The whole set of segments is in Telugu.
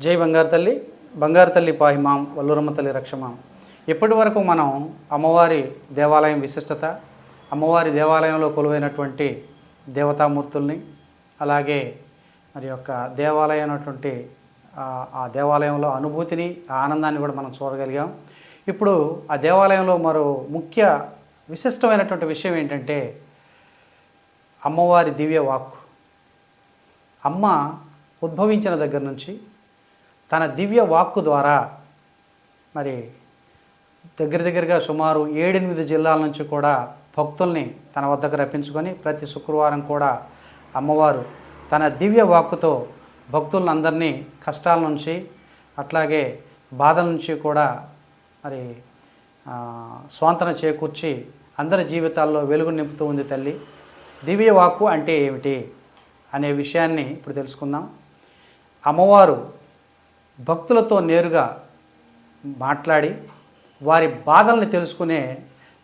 జై బంగారు తల్లి బంగారు తల్లి పాహిమాం వల్లూరమ్మ తల్లి రక్షమాం ఇప్పటి వరకు మనం అమ్మవారి దేవాలయం విశిష్టత అమ్మవారి దేవాలయంలో కొలువైనటువంటి దేవతామూర్తుల్ని అలాగే మరి యొక్క దేవాలయం అయినటువంటి ఆ- దేవాలయంలో అనుభూతిని ఆనందాన్ని కూడా మనం చూడగలిగాం. ఇప్పుడు ఆ దేవాలయంలో మరో ముఖ్య విశిష్టమైనటువంటి విషయం ఏంటంటే అమ్మవారి దివ్య వాక్కు. అమ్మ ఉద్భవించిన దగ్గర నుంచి తన దివ్య వాక్కు ద్వారా మరి దగ్గర దగ్గరగా సుమారు ఏడెనిమిది జిల్లాల నుంచి కూడా భక్తుల్ని తన వద్దకు రప్పించుకొని ప్రతి శుక్రవారం కూడా అమ్మవారు తన దివ్య వాక్కుతో భక్తులందరినీ కష్టాల నుంచి అట్లాగే బాధల నుంచి కూడా మరి స్వాంతన చేకూర్చి అందరి జీవితాల్లో వెలుగు నింపుతూ ఉంది తల్లి. దివ్య వాక్కు అంటే ఏమిటి అనే విషయాన్ని ఇప్పుడు తెలుసుకుందాం. అమ్మవారు భక్తులతో నేరుగా మాట్లాడి వారి బాధల్ని తెలుసుకునే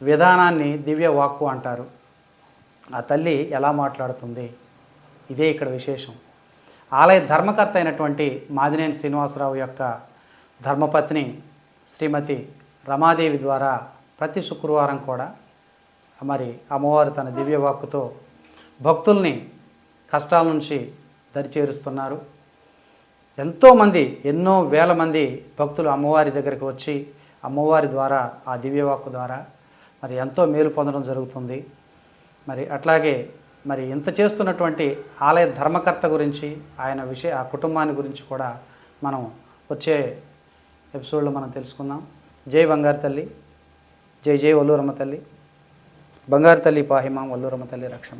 విధానాన్ని దివ్య వాక్కు అంటారు. ఆ తల్లి ఎలా మాట్లాడుతుంది? ఇదే ఇక్కడ విశేషం. ఆలయ ధర్మకర్త అయినటువంటి మాదినేని శ్రీనివాసరావు యొక్క ధర్మపత్ని శ్రీమతి రమాదేవి ద్వారా ప్రతి శుక్రవారం కూడా మరి అమ్మవారు తన దివ్య వాక్కుతో భక్తుల్ని కష్టాల నుంచి దరిచేరుస్తున్నారు. ఎంతోమంది ఎన్నో వేల మంది భక్తులు అమ్మవారి దగ్గరికి వచ్చి అమ్మవారి ద్వారా ఆ దివ్యవాక్కు ద్వారా మరి ఎంతో మేలు పొందడం జరుగుతుంది. మరి అట్లాగే మరి ఇంత చేస్తున్నటువంటి ఆలయ ధర్మకర్త గురించి ఆయన విషయ ఆ కుటుంబాన్ని గురించి కూడా మనం వచ్చే ఎపిసోడ్లో మనం తెలుసుకుందాం. జై బంగారు తల్లి జై జై వల్లూరమ్మ తల్లి బంగారు తల్లి పాహిమా వల్లూరమ్మ తల్లి రక్షమ.